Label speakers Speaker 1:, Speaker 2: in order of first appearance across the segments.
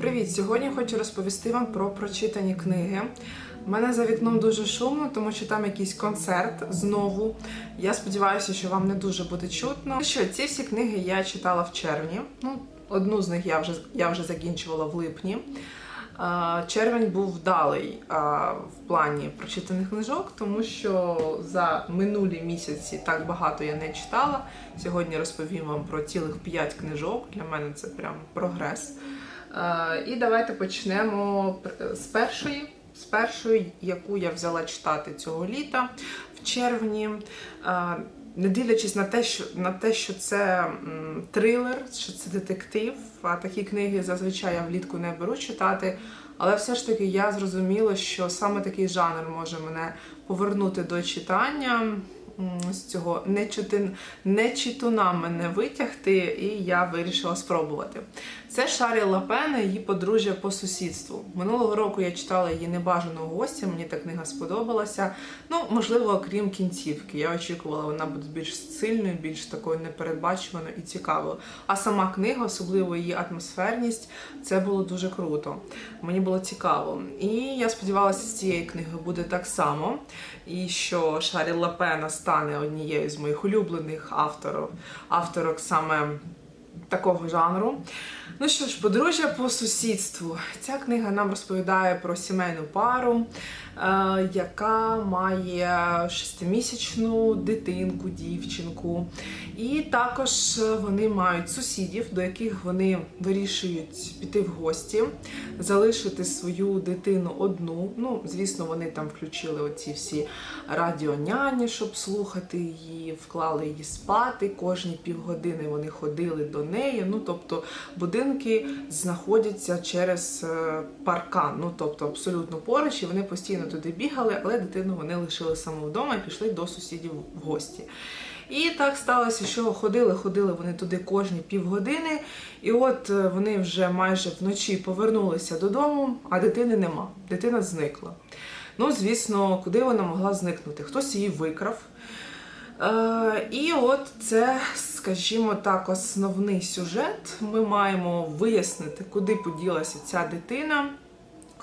Speaker 1: Привіт! Сьогодні хочу розповісти вам про прочитані книги. У мене за вікном дуже шумно, тому що там якийсь концерт знову. Я сподіваюся, що вам не дуже буде чутно. Ну Що ці всі книги я читала в червні. Ну, одну з них я вже я вже закінчувала в липні. Червень був вдалий в плані прочитаних книжок, тому що за минулі місяці так багато я не читала. Сьогодні розповім вам про цілих 5 книжок. Для мене це прям прогрес. Е, І давайте почнемо з першої, з першої, яку я взяла читати цього літа в червні. Е, Не дивлячись на те, що на те, що це трилер, що це детектив, а такі книги зазвичай я влітку не беру читати. Але все ж таки я зрозуміла, що саме такий жанр може мене повернути до читання. З цього не, чити, мене витягти, і я вирішила спробувати. Це Шарі Лапена, її подружжя по сусідству. Минулого року я читала її небажаного гостя, мені та книга сподобалася. Ну, можливо, окрім кінцівки. Я очікувала, вона буде більш сильною, більш такою непередбачуваною і цікавою. А сама книга, особливо її атмосферність, це було дуже круто. Мені було цікаво. І я сподівалася, з цієї книги буде так само. І що Шарі Лапена стане однією з моїх улюблених авторів, авторок саме такого жанру. Ну що ж, подружжя по сусідству. Ця книга нам розповідає про сімейну пару, яка має шестимісячну дитинку, дівчинку. І також вони мають сусідів, до яких вони вирішують піти в гості, залишити свою дитину одну. Ну, звісно, вони там включили оці всі радіоняні, щоб слухати її, вклали її спати. Кожні півгодини вони ходили до неї. Ну, тобто будинки знаходяться через е, паркан, ну тобто абсолютно поруч, і вони постійно туди бігали, але дитину вони лишили саму вдома і пішли до сусідів в гості. І так сталося, що ходили, ходили вони туди кожні півгодини, і от е, вони вже майже вночі повернулися додому, а дитини нема. Дитина зникла. Ну, звісно, куди вона могла зникнути? Хтось її викрав. Е, і от це, скажімо так, основний сюжет. Ми маємо вияснити, куди поділася ця дитина.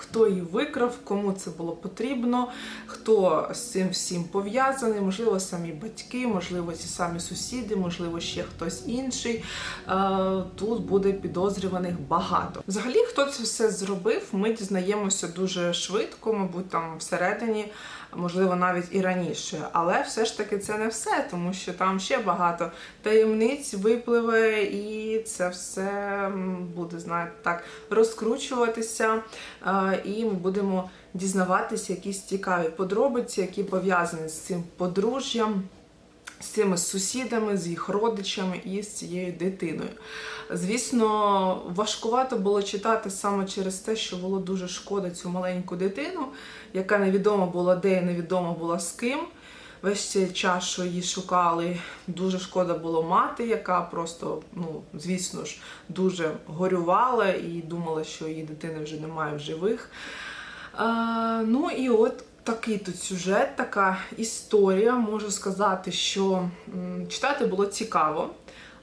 Speaker 1: Хто її викрав, кому це було потрібно, хто з цим всім пов'язаний, можливо, самі батьки, можливо, ці самі сусіди, можливо, ще хтось інший. Е, Тут буде підозрюваних багато. Взагалі, хто це все зробив, ми дізнаємося дуже швидко, мабуть, там всередині, можливо, навіть і раніше. Але все ж таки це не все, тому що там ще багато таємниць випливе, і це все буде, знаєте, так розкручуватися. І ми будемо дізнаватися якісь цікаві подробиці, які пов'язані з цим подружжям. З цими сусідами, з їх родичами і з цією дитиною. Звісно, важкувато було читати саме через те, що було дуже шкода цю маленьку дитину, яка невідомо була де і невідомо була з ким. Весь цей час, що її шукали, дуже шкода було мати, яка просто, ну, звісно ж, дуже горювала і думала, що її дитини вже немає в живих. А, ну і от такий тут сюжет, така історія. Можу сказати, що читати було цікаво.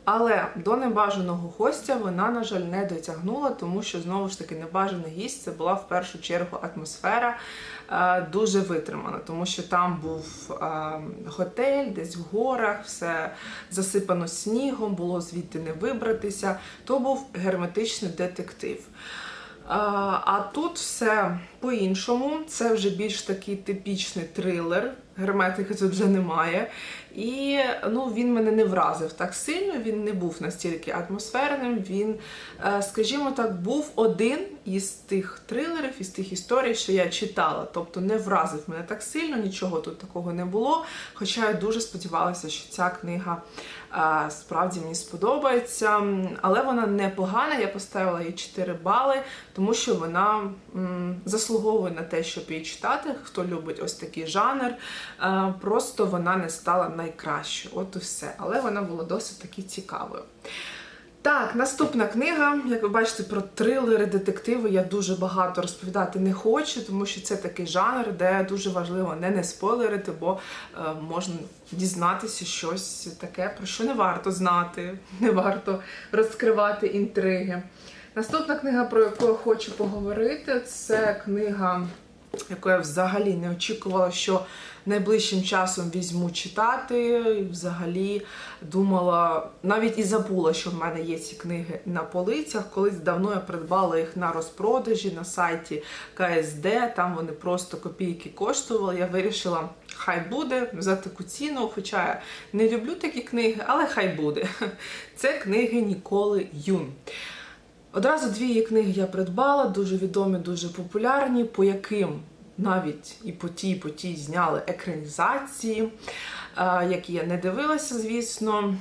Speaker 1: Але до небажаного гостя вона, на жаль, не дотягнула, тому що знову ж таки небажаний гість це була в першу чергу атмосфера е, дуже витримана, тому що там був е, готель, десь в горах, все засипано снігом, було звідти не вибратися. То був герметичний детектив. А, а тут все по-іншому. Це вже більш такий типічний трилер. Герметики тут вже немає. І ну, він мене не вразив так сильно, він не був настільки атмосферним. Він, е, скажімо так, був один із тих трилерів, із тих історій, що я читала. Тобто не вразив мене так сильно, нічого тут такого не було. Хоча я дуже сподівалася, що ця книга е, справді мені сподобається. Але вона непогана, я поставила їй 4 бали, тому що вона м, заслуговує на те, щоб її читати. Хто любить ось такий жанр. Е, Просто вона не стала найкращою. От і все. Але вона була досить таки цікавою. Так, наступна книга. Як ви бачите, про трилери, детективи я дуже багато розповідати не хочу, тому що це такий жанр, де дуже важливо не не спойлерити, бо е, можна дізнатися щось таке, про що не варто знати, не варто розкривати інтриги. Наступна книга, про яку я хочу поговорити, це книга, яку я взагалі не очікувала, що найближчим часом візьму читати. І взагалі думала, навіть і забула, що в мене є ці книги на полицях. Колись давно я придбала їх на розпродажі на сайті КСД. Там вони просто копійки коштували. Я вирішила, хай буде за таку ціну. Хоча я не люблю такі книги, але хай буде. Це книги Ніколи Юн. Одразу дві її книги я придбала, дуже відомі, дуже популярні, по яким навіть і по тій, по тій зняли екранізації, е, які я не дивилася, звісно.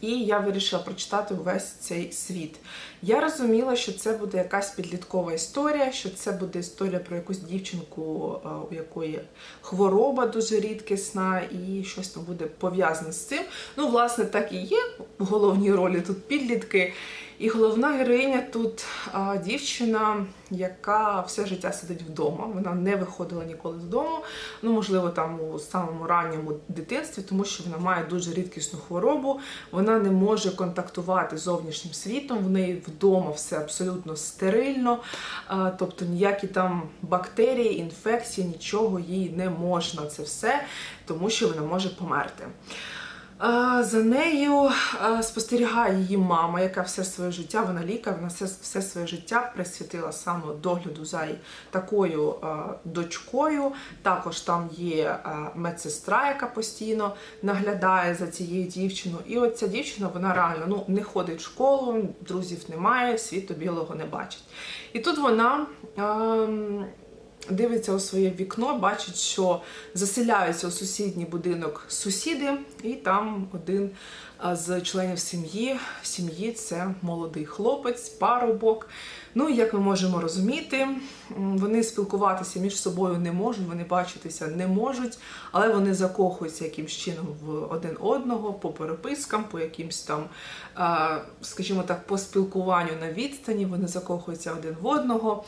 Speaker 1: І я вирішила прочитати увесь цей світ. Я розуміла, що це буде якась підліткова історія, що це буде історія про якусь дівчинку, е, у якої хвороба дуже рідкісна, і щось там буде пов'язане з цим. Ну, власне, так і є. В головній ролі тут підлітки. І головна героїня тут а, дівчина, яка все життя сидить вдома. Вона не виходила ніколи з дому. Ну, можливо, там у самому ранньому дитинстві, тому що вона має дуже рідкісну хворобу. Вона не може контактувати з зовнішнім світом. В неї вдома все абсолютно стерильно, а, тобто ніякі там бактерії, інфекції, нічого їй не можна. Це все, тому що вона може померти. За нею спостерігає її мама, яка все своє життя, вона лікар, вона все, все своє життя присвятила саме догляду за такою дочкою. Також там є медсестра, яка постійно наглядає за цією дівчиною. І от ця дівчина, вона реально ну, не ходить в школу, друзів немає, світу білого не бачить. І тут вона. Дивиться у своє вікно, бачить, що заселяються у сусідній будинок сусіди, і там один з членів сім'ї. Сім'ї це молодий хлопець, парубок. Ну, як ми можемо розуміти, вони спілкуватися між собою не можуть, вони бачитися не можуть, але вони закохуються якимсь чином в один одного по перепискам, по якимсь там, скажімо так, по спілкуванню на відстані. Вони закохуються один в одного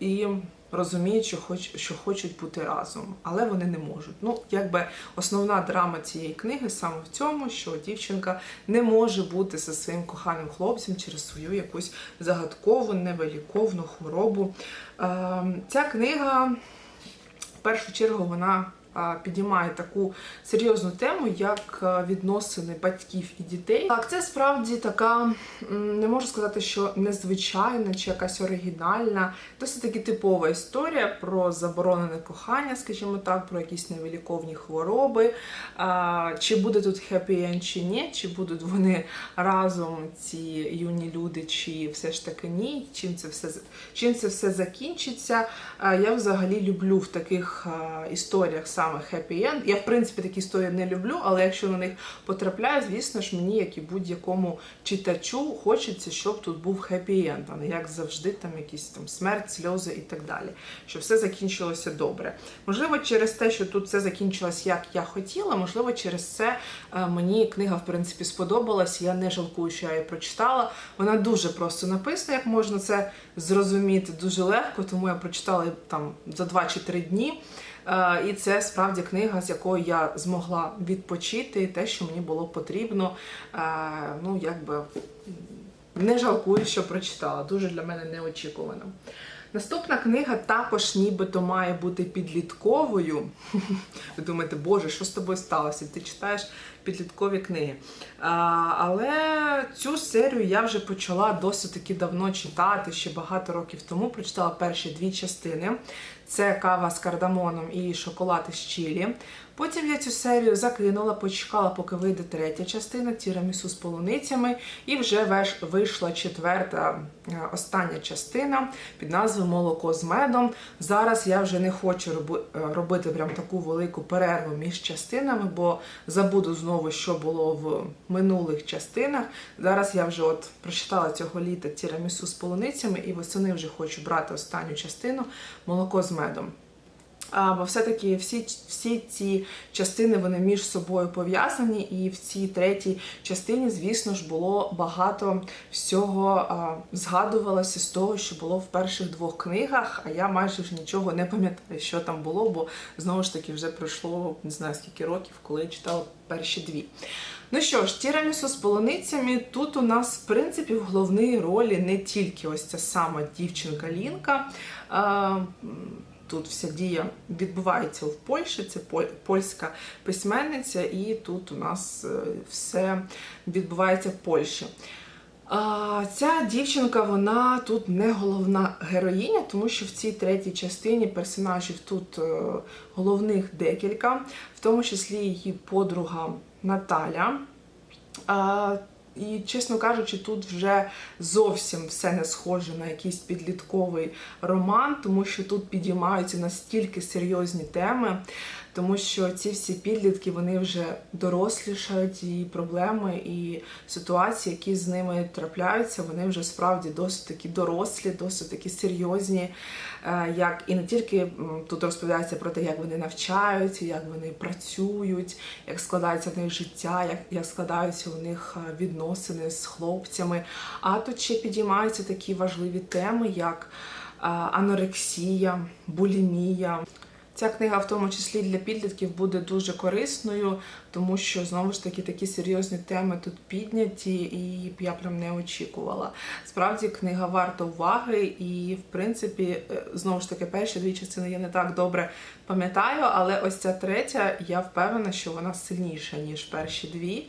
Speaker 1: і розуміють, що, хоч, що хочуть бути разом, але вони не можуть. Ну, якби основна драма цієї книги саме в цьому, що дівчинка не може бути зі своїм коханим хлопцем через свою якусь загадкову, невиліковну хворобу. Е, Ця книга в першу чергу вона підіймає таку серйозну тему, як відносини батьків і дітей. Так, це справді така, не можу сказати, що незвичайна чи якась оригінальна, досить таки типова історія про заборонене кохання, скажімо так, про якісь невиліковні хвороби. Чи буде тут хеппі-енд чи ні, чи будуть вони разом, ці юні люди, чи все ж таки ні, чим це все чим це все закінчиться. Я взагалі люблю в таких історіях саме хеппі-енд. Я, в принципі, такі історії не люблю, але якщо на них потрапляю, звісно ж, мені, як і будь-якому читачу, хочеться, щоб тут був хеппі-енд, а не як завжди, там якісь там смерть, сльози і так далі. Щоб все закінчилося добре. Можливо, через те, що тут все закінчилось як я хотіла, можливо, через це е, мені книга, в принципі, сподобалась. Я не жалкую, що я її прочитала. Вона дуже просто написана, як можна це зрозуміти дуже легко, тому я прочитала там за 2 чи 3 дні. Е, І це справді книга, з якою я змогла відпочити, те, що мені було потрібно. Е, Ну, якби не жалкую, що прочитала. Дуже для мене неочікувано. Наступна книга також нібито має бути підлітковою. Ви думаєте, Боже, що з тобою сталося? Ти читаєш підліткові книги. Але цю серію я вже почала досить таки давно читати, ще багато років тому. Прочитала перші дві частини. Це кава з кардамоном і шоколад із чилі. Потім я цю серію закинула, почекала, поки вийде третя частина тірамісу з полуницями, і вже вийшла четверта, е, остання частина під назвою Молоко з медом. Зараз я вже не хочу е, робити прям таку велику перерву між частинами, бо забуду знову, що було в минулих частинах. Зараз я вже от прочитала цього літа тірамісу з полуницями, і восени вже хочу брати останню частину молоко з медом. Бо все-таки всі, всі ці частини вони між собою пов'язані, і в цій третій частині, звісно ж, було багато всього згадувалося з того, що було в перших двох книгах. А я майже ж нічого не пам'ятаю, що там було, бо знову ж таки вже пройшло не знаю скільки років, коли я читала перші дві. Ну що ж, тірамісу з полуницями тут у нас, в принципі, в головній ролі не тільки ось ця сама дівчинка Лінка. А, Тут вся дія відбувається в Польщі, це польська письменниця, і тут у нас е, все відбувається в Польщі. Ця дівчинка, вона тут не головна героїня, тому що в цій третій частині персонажів тут е, головних декілька, в тому числі її подруга Наталя. І, чесно кажучи, тут вже зовсім все не схоже на якийсь підлітковий роман, тому що тут підіймаються настільки серйозні теми, тому що ці всі підлітки вони вже дорослішають, і проблеми, і ситуації, які з ними трапляються, вони вже справді досить такі дорослі, досить такі серйозні. Е, Як і не тільки тут розповідається про те, як вони навчаються, як вони працюють, як складається в них життя, як, як складаються у них е, відносини з хлопцями. А тут ще підіймаються такі важливі теми, як е, анорексія, булімія. Ця книга, в тому числі для підлітків, буде дуже корисною, тому що знову ж таки такі серйозні теми тут підняті, і я прям не очікувала. Справді книга варта уваги, і в принципі, е, знову ж таки, перші дві частини я не так добре пам'ятаю, але ось ця третя, я впевнена, що вона сильніша ніж перші дві.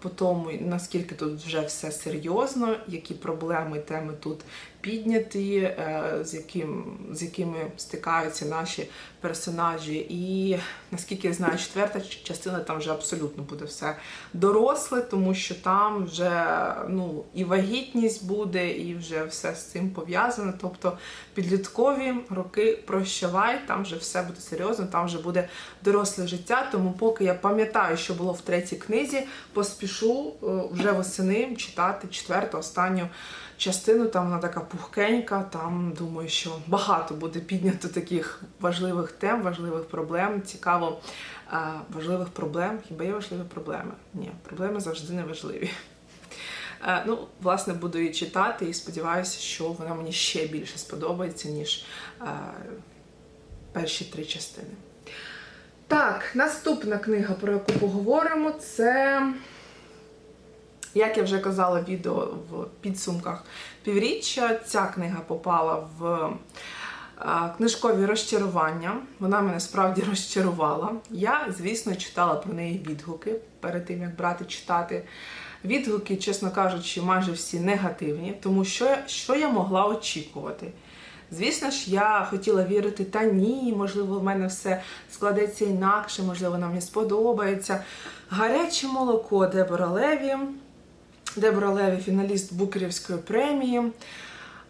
Speaker 1: По тому, наскільки тут вже все серйозно, які проблеми, теми тут підняті, е, з, яким, з якими стикаються наші персонажі. І наскільки я знаю, четверта частина там вже абсолютно буде все доросле, тому що там вже ну, і вагітність буде, і вже все з цим пов'язано. Тобто підліткові роки прощавай, там вже все буде серйозно, там вже буде доросле життя. Тому поки я пам'ятаю, що було в третій книзі, поспішу е, вже восени читати четверту, останню частину. Там вона така пухкенька. Там думаю, що багато буде піднято таких важливих тем, важливих проблем. Цікаво, е, важливих проблем. Хіба є важливі проблеми? Ні, проблеми завжди не важливі. Е, Ну, власне, буду її читати і сподіваюся, що вона мені ще більше сподобається, ніж е, перші три частини. Так, наступна книга, про яку поговоримо, це, як я вже казала в відео в підсумках півріччя, ця книга попала в е, книжкові розчарування. Вона мене справді розчарувала. Я, звісно, читала про неї відгуки перед тим, як брати читати. Відгуки, чесно кажучи, майже всі негативні, тому що, що я могла очікувати. Звісно ж, я хотіла вірити, та ні, можливо, в мене все складеться інакше, можливо, нам мені сподобається. Гаряче молоко Дебора Леві. Дебора Леві, фіналіст Букерівської премії.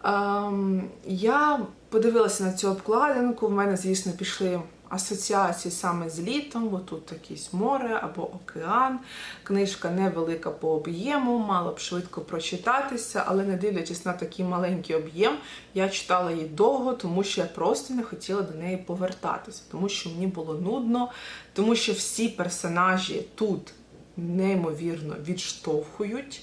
Speaker 1: Ем, я подивилася на цю обкладинку. В мене, звісно, пішли асоціації саме з літом, бо тут якесь море або океан. Книжка невелика по об'єму, мала б швидко прочитатися, але не дивлячись на такий маленький об'єм, я читала її довго, тому що я просто не хотіла до неї повертатися, тому що мені було нудно, тому що всі персонажі тут неймовірно відштовхують.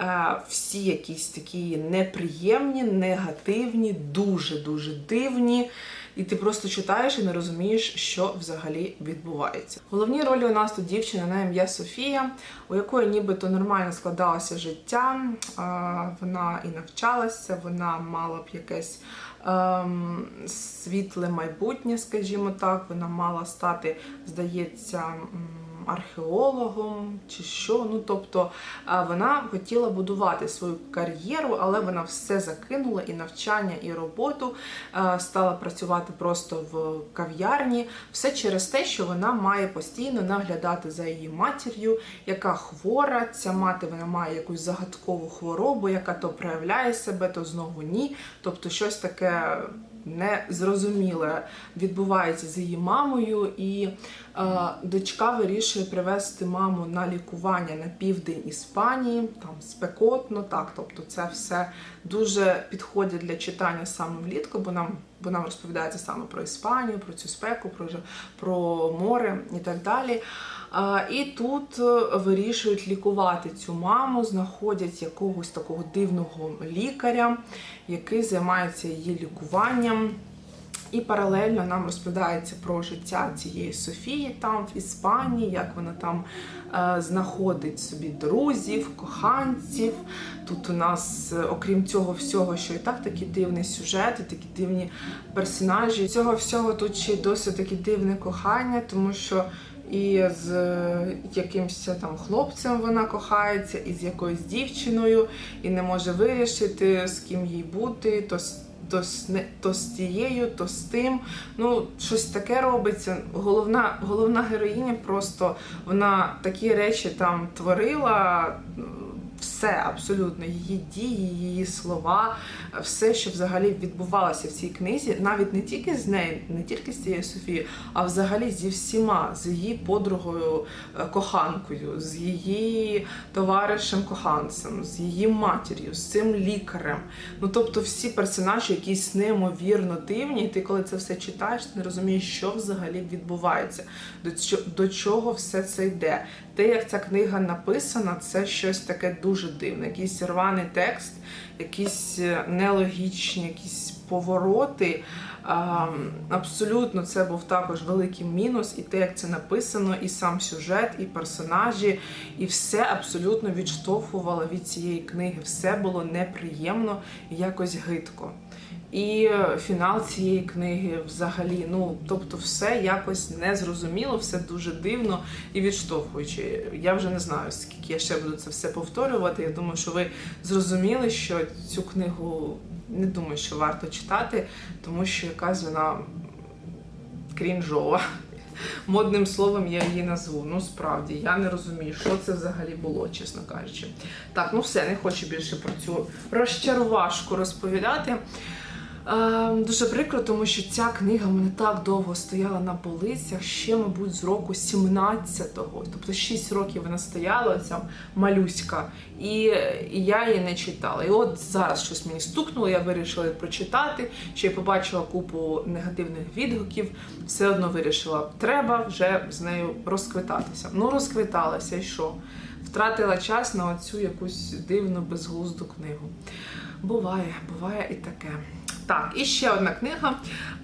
Speaker 1: Е, Всі якісь такі неприємні, негативні, дуже-дуже дивні. І ти просто читаєш і не розумієш, що взагалі відбувається. Головні ролі у нас тут дівчина на ім'я Софія, у якої нібито нормально складалося життя. Е, Вона і навчалася, вона мала б якесь ем, світле майбутнє, скажімо так. Вона мала стати, здається, археологом чи що. Ну тобто вона хотіла будувати свою кар'єру, але вона все закинула і навчання, і роботу стала працювати просто в кав'ярні. Все через те, що вона має постійно наглядати за її матір'ю, яка хвора. Ця мати вона має якусь загадкову хворобу, яка то проявляє себе, то знову ні. Тобто щось таке незрозуміле відбувається з її мамою, і е, дочка вирішує привезти маму на лікування на південь Іспанії, там спекотно, так, тобто це все дуже підходить для читання саме влітку, бо нам, бо нам розповідається саме про Іспанію, про цю спеку, про, про море і так далі. І тут е, вирішують лікувати цю маму, знаходять якогось такого дивного лікаря, який займається її лікуванням. І паралельно нам розповідається про життя цієї Софії там в Іспанії, як вона там е, знаходить собі друзів, коханців. Тут у нас, е, окрім цього всього, що і так такий дивний сюжет, і такі дивні персонажі. Цього всього тут ще досить таке дивне кохання, тому що і з е, якимось там хлопцем вона кохається, і з якоюсь дівчиною, і не може вирішити, з ким їй бути, то то з, не- то з тією, то з тим. Ну, щось таке робиться. Головна, головна героїня просто вона такі речі там творила. Все абсолютно її дії, її слова, все, що взагалі відбувалося в цій книзі, навіть не тільки з нею, не тільки з цією Софією, а взагалі зі всіма, з її подругою е, коханкою, з її товаришем коханцем, з її матір'ю, з цим лікарем. Ну тобто всі персонажі якісь неймовірно дивні, і ти коли це все читаєш, ти не розумієш, що взагалі відбувається, до чого все це йде. Те, як ця книга написана, це щось таке дуже дивне. Якийсь рваний текст, якісь е, нелогічні, якісь повороти. Абсолютно, це був також великий мінус, і те, як це написано, і сам сюжет, і персонажі, і все абсолютно відштовхувало від цієї книги. Все було неприємно і якось гидко. І фінал цієї книги взагалі, ну тобто, все якось незрозуміло, все дуже дивно і відштовхуюче. Я вже не знаю, скільки я ще буду це все повторювати. Я думаю, що ви зрозуміли, що цю книгу не думаю, що варто читати, тому що якась вона крінжова. Модним словом я її назву. Ну справді я не розумію, що це взагалі було, чесно кажучи. Так, ну все, не хочу більше про цю розчарувашку розповідати. Е, дуже прикро, тому що ця книга мене так довго стояла на полицях, ще, мабуть, з року 17-го. Тобто 6 років вона стояла, ця малюська, і, я її не читала. І от зараз щось мені стукнуло, я вирішила прочитати. Ще й побачила купу негативних відгуків. Все одно вирішила, треба вже з нею розквитатися. Ну, розквиталася, і що? Втратила час на оцю якусь дивну безглузду книгу. Буває, буває і таке. Так, і ще одна книга.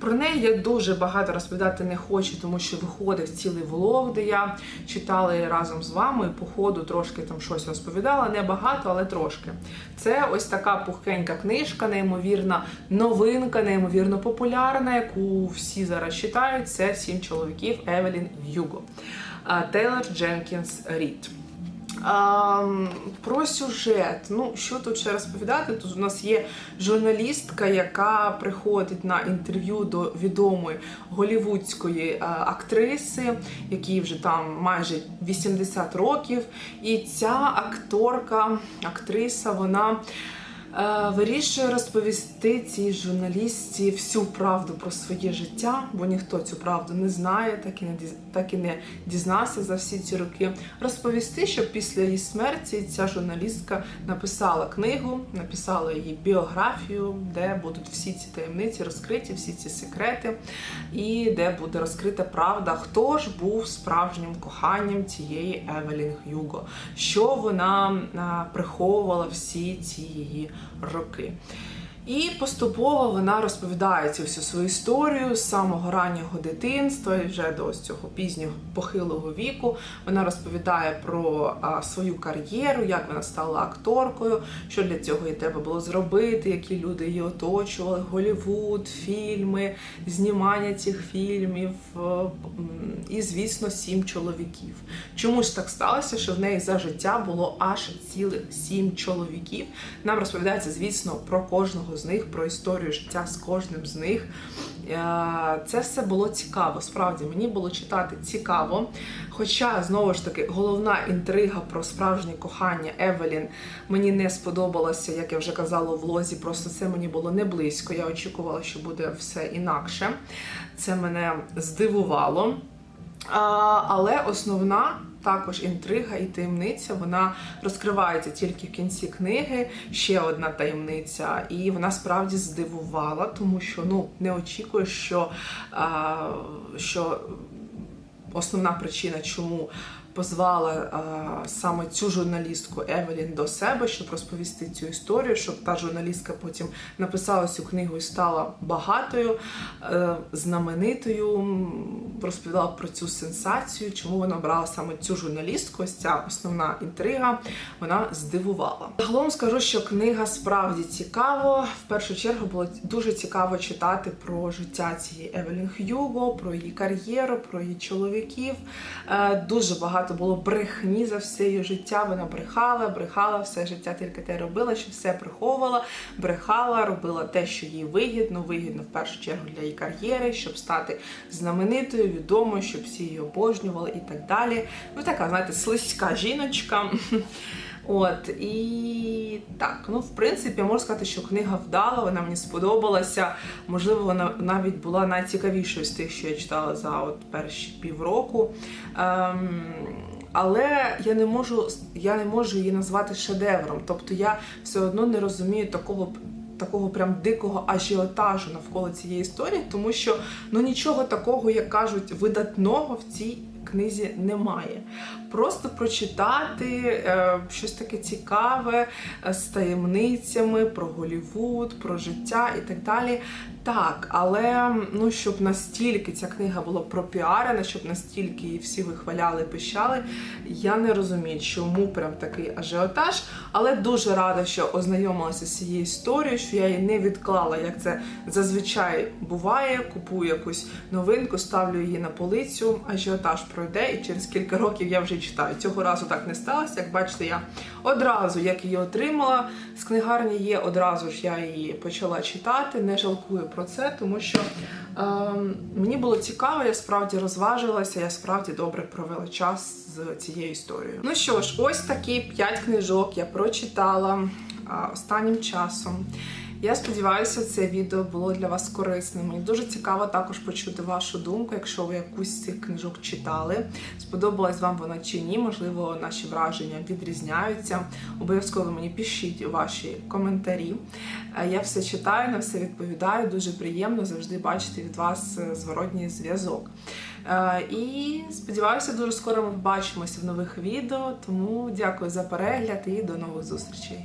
Speaker 1: Про неї я дуже багато розповідати не хочу, тому що виходив цілий влог, де я читала разом з вами. І по ходу трошки там щось розповідала. Не багато, але трошки. Це ось така пухенька книжка, неймовірна новинка, неймовірно популярна, яку всі зараз читають. Це сім чоловіків Евелін Юго. Тейлор Дженкінс Рід. А, про сюжет. Ну, що тут ще розповідати? Тут у нас є журналістка, яка приходить на інтерв'ю до відомої голівудської а, актриси, якій вже там майже 80 років. І ця акторка, актриса, вона. Е, Вирішує розповісти цій журналістці всю правду про своє життя, бо ніхто цю правду не знає, так і не так і не дізнався за всі ці роки. Розповісти, що після її смерті ця журналістка написала книгу, написала її біографію, де будуть всі ці таємниці розкриті, всі ці секрети, і де буде розкрита правда, хто ж був справжнім коханням цієї Евелін Х'юго, що вона приховувала всі ці її роки. І поступово вона розповідає цю всю свою історію з самого раннього дитинства і вже до ось цього пізнього похилого віку. Вона розповідає про а, свою кар'єру, як вона стала акторкою, що для цього їй треба було зробити, які люди її оточували, Голівуд, фільми, знімання цих фільмів, е, і, звісно, сім чоловіків. Чому ж так сталося, що в неї за життя було аж цілих сім чоловіків? Нам розповідається, звісно, про кожного з них, про історію життя з кожним з них. Е, Це все було цікаво. Справді мені було читати цікаво. Хоча, знову ж таки, головна інтрига про справжнє кохання Евелін мені не сподобалася, як я вже казала у влозі. Просто це мені було не близько. Я очікувала, що буде все інакше. Це мене здивувало. Але основна також інтрига і таємниця вона розкривається тільки в кінці книги. Ще одна таємниця, і вона справді здивувала, тому що ну не очікуєш, що, а, що основна причина, чому позвала а, саме цю журналістку Евелін до себе, щоб розповісти цю історію, щоб та журналістка потім написала цю книгу і стала багатою, е, знаменитою, розповідала про цю сенсацію, чому вона обрала саме цю журналістку. Ось ця основна інтрига вона здивувала. Загалом скажу, що книга справді цікава. В першу чергу було дуже цікаво читати про життя цієї Евелін Х'юго, про її кар'єру, про її чоловіків. Е, Дуже багато було брехні за все її життя. Вона брехала, брехала все життя, тільки те робила, що все приховувала, брехала, робила те, що їй вигідно, вигідно в першу чергу для її кар'єри, щоб стати знаменитою, відомою, щоб всі її обожнювали і так далі. Ну така, знаєте, слизька жіночка. От і так, ну в принципі, можу сказати, що книга вдала, вона мені сподобалася. Можливо, вона навіть була найцікавішою з тих, що я читала за от перші півроку. Ем, але я не можу я не можу її назвати шедевром. Тобто я все одно не розумію такого. Такого прям дикого ажіотажу навколо цієї історії, тому що ну нічого такого, як кажуть, видатного в цій книзі немає. Просто прочитати е, щось таке цікаве е, з таємницями про Голівуд, про життя і так далі. Так, але ну щоб настільки ця книга була пропіарена, щоб настільки її всі вихваляли, пищали, я не розумію, чому прям такий ажіотаж. Але дуже рада, що ознайомилася з цією історією, що я її не відклала, як це зазвичай буває. Купую якусь новинку, ставлю її на полицю, ажіотаж пройде, і через кілька років я вже читаю. Цього разу так не сталося. Як бачите, я одразу, як її отримала, з книгарні є, одразу ж я її почала читати, не жалкую про це, тому що е, мені було цікаво, я справді розважилася, я справді добре провела час з цією історією. Ну що ж, ось такі п'ять книжок я прочитала а, останнім часом. Я сподіваюся, це відео було для вас корисним. Мені дуже цікаво також почути вашу думку, якщо ви якусь з цих книжок читали. Сподобалась вам вона чи ні? Можливо, наші враження відрізняються. Обов'язково мені пишіть ваші коментарі. Е, Я все читаю, на все відповідаю. Дуже приємно завжди бачити від вас е, зворотній зв'язок. Е, І сподіваюся, дуже скоро ми побачимося в нових відео. Тому дякую за перегляд і до нових зустрічей.